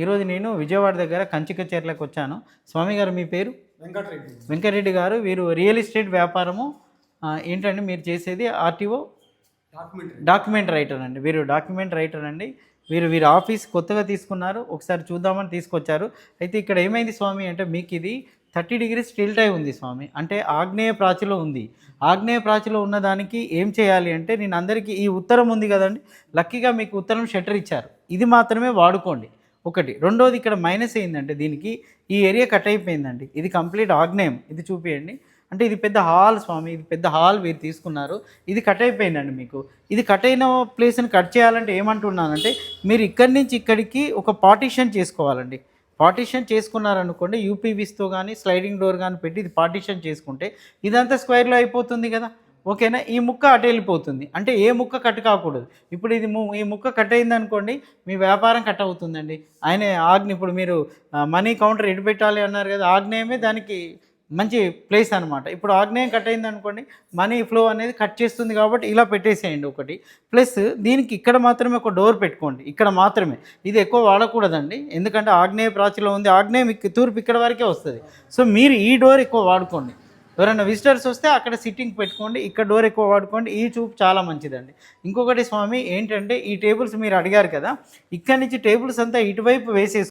ఈరోజు నేను విజయవాడ దగ్గర కంచికచేర్లకు వచ్చాను. స్వామి గారు మీ పేరు? వెంకటరెడ్డి. వెంకరెడ్డి గారు వీరు రియల్ ఎస్టేట్ వ్యాపారము ఏంటండి మీరు చేసేది? ఆర్టీఓ? డాక్యుమెంట్ రైటర్ అండి. వీరు డాక్యుమెంట్ రైటర్ అండి. వీరు వీరు ఆఫీస్ కొత్తగా తీసుకున్నారు. ఒకసారి చూద్దామని తీసుకొచ్చారు. అయితే ఇక్కడ ఏమైంది స్వామి అంటే మీకు ఇది థర్టీ డిగ్రీస్ టిల్ట్ అయి ఉంది స్వామి. అంటే ఆగ్నేయ ప్రాచిలో ఉంది. ఆగ్నేయ ప్రాచిలో ఉన్నదానికి ఏం చేయాలి అంటే నేను అందరికీ ఈ ఉత్తరం ఉంది కదండి. లక్కీగా మీకు ఉత్తరం షట్టర్ ఇచ్చారు. ఇది మాత్రమే వాడుకోండి. ఒకటి. రెండోది ఇక్కడ మైనస్ అయిందంటే దీనికి ఈ ఏరియా కట్ అయిపోయిందండి. ఇది కంప్లీట్ ఆగ్నేయం. ఇది చూపియండి. అంటే ఇది పెద్ద హాల్ స్వామి ఇది పెద్ద హాల్ మీరు తీసుకున్నారు. ఇది కట్ అయిపోయిందండి మీకు. ఇది కట్ అయిన ప్లేస్ని కట్ చేయాలంటే ఏమంటున్నానంటే మీరు ఇక్కడి నుంచి ఇక్కడికి ఒక పార్టీషన్ చేసుకోవాలండి. పార్టీషన్ చేసుకున్నారనుకోండి యూపీవీస్తో కానీ స్లైడింగ్ డోర్ కానీ పెట్టి ఇది పార్టీషన్ చేసుకుంటే ఇదంతా స్క్వేర్లో అయిపోతుంది కదా. ఓకేనా? ఈ ముక్క అటు వెళ్ళిపోతుంది. అంటే ఏ ముక్క కట్ కాకూడదు. ఇప్పుడు ఇది ము- ఈ ముక్క కట్ అయింది అనుకోండి మీ వ్యాపారం కట్ అవుతుందండి. ఆయన ఆజ్ఞ ఇప్పుడు మీరు మనీ కౌంటర్ ఎటు పెట్టాలి అన్నారు కదా ఆగ్నేయమే దానికి మంచి ప్లేస్ అనమాట ఇప్పుడు ఆగ్నేయం కట్ అయింది అనుకోండి మనీ ఫ్లో అనేది కట్ చేస్తుంది కాబట్టి ఇలా పెట్టేసేయండి ఒకటి. ప్లస్ దీనికి ఇక్కడ మాత్రమే ఒక డోర్ పెట్టుకోండి. ఇక్కడ మాత్రమే. ఇది ఎక్కువ వాడకూడదండి. ఎందుకంటే ఆగ్నేయ ప్రాచీలో ఉంది. ఆగ్నేయం తూర్పు ఇక్కడ వరకే వస్తుంది. సో మీరు ఈ డోర్ ఎక్కువ వాడుకోండి. ఎవరైనా విజిటర్స్ వస్తే అక్కడ సిట్టింగ్ పెట్టుకోండి ఇక్కడ డోర్ ఎక్కువ వాడుకోండి ఈ చూపు చాలా మంచిదండి. ఇంకొకటి స్వామి ఏంటంటే ఈ టేబుల్స్ మీరు అడిగారు కదా ఇక్కడి నుంచి టేబుల్స్ అంతా ఇటువైపు వేసేసి